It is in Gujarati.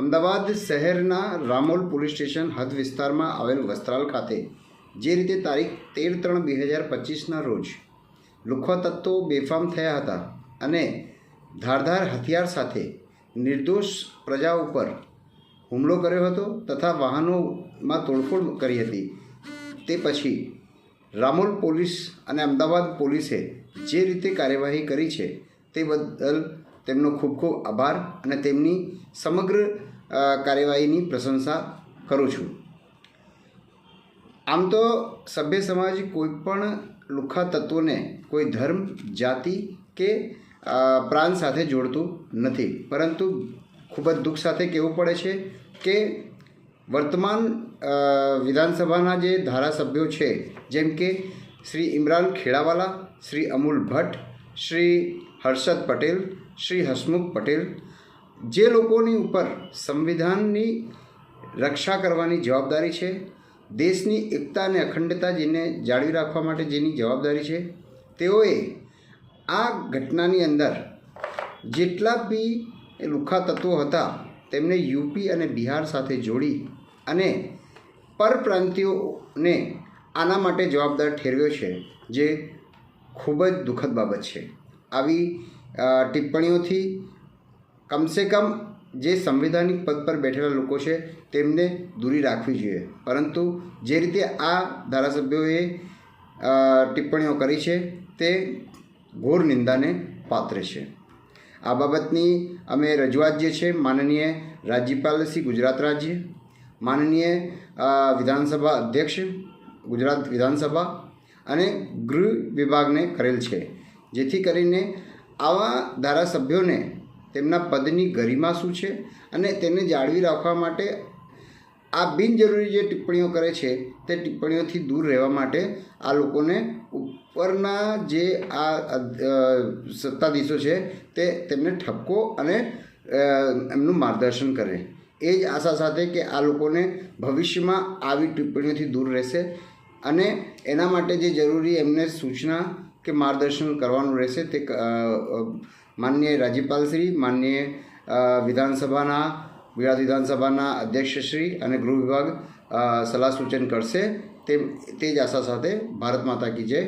અમદાવાદ શહેરના રામોલ પોલીસ સ્ટેશન હદ વિસ્તારમાં આવેલ વસ્ત્રાલ ખાતે, જે રીતે તારીખ તેર ત્રણ બે હજાર પચીસના રોજ લુખવા તત્વો બેફામ થયા હતા અને ધારધાર હથિયાર સાથે નિર્દોષ પ્રજા ઉપર હુમલો કર્યો હતો તથા વાહનોમાં તોડફોડ કરી હતી. તે પછી રામોલ પોલીસ અને અમદાવાદ પોલીસે જે રીતે કાર્યવાહી કરી છે તે બદલ તેમનો ખૂબ ખૂબ આભાર અને તેમની સમગ્ર કાર્યવાહીની પ્રશંસા કરું છું. આમ તો સભ્ય સમાજ કોઈ પણ લુખ્ખા તત્વોને, કોઈ ધર્મ, જાતિ કે પ્રાંત સાથે જોડતું નથી. પરંતુ ખૂબ જ દુઃખ સાથે કહેવું પડે છે કે વર્તમાન વિધાનસભાના જે ધારાસભ્યો છે, જેમ કે શ્રી ઇમરાન ખેડાવાલા, શ્રી અમૂલ ભટ્ટ શ્રી હર્ષદ પટેલ, શ્રી હસમુખ પટેલ, જે લોકોની ઉપર સંવિધાનની રક્ષા કરવાની જવાબદારી છે, દેશની એકતા અને અખંડતા જેને જાળવી રાખવા માટે જેની જવાબદારી છે, તેઓએ આ ઘટનાની અંદર જેટલા બી લુખા તત્વો હતા, તેમને યુપી અને બિહાર સાથે જોડી અને પરપ્રાંતિયોને આના માટે જવાબદાર ઠેરવ્યો છે, જે ખૂબ જ દુઃખદ બાબત છે. આવી ટિપ્પણીઓથી કમસે કમ જે સંવિધાનિક પદ પર બેઠેલા લોકો છે તેમને દૂરી રાખવી જોઈએ. પરંતુ જે રીતે આ ધારાસભ્યોએ ટિપ્પણીઓ કરી છે તે ઘોર નિંદાને પાત્ર છે. આ બાબતની અમે રજૂઆત જે છે માનનીય રાજ્યપાલ શ્રી ગુજરાત રાજ્ય, માનનીય વિધાનસભા અધ્યક્ષ, ગુજરાત વિધાનસભા અને ગૃહ વિભાગને કરેલ છે. જેથી કરીને આવા ધારાસભ્યોને તેમના પદની ગરિમા શું છે અને તેને જાળવી રાખવા માટે આ બિનજરૂરી જે ટિપ્પણીઓ કરે છે તે ટિપ્પણીઓથી દૂર રહેવા માટે આ લોકોને ઉપરના જે આ સત્તાધીશો છે તે તેમને ઠપકો અને એમનું માર્ગદર્શન કરે. એ જ આશા સાથે કે આ લોકોને ભવિષ્યમાં આવી ટિપ્પણીઓથી દૂર રહેશે. અને એના માટે જે જરૂરી એમને સૂચના કે માર્ગદર્શન કરવાનું રહેશે તે માનનીય રાજ્યપાલશ્રી માનનીય વિધાનસભાના, ગુજરાત વિધાનસભાના અધ્યક્ષશ્રી અને ગૃહ વિભાગ સલાહ સૂચન કરશે. તે તે જ આશા સાથે ભારત માતા કી જય.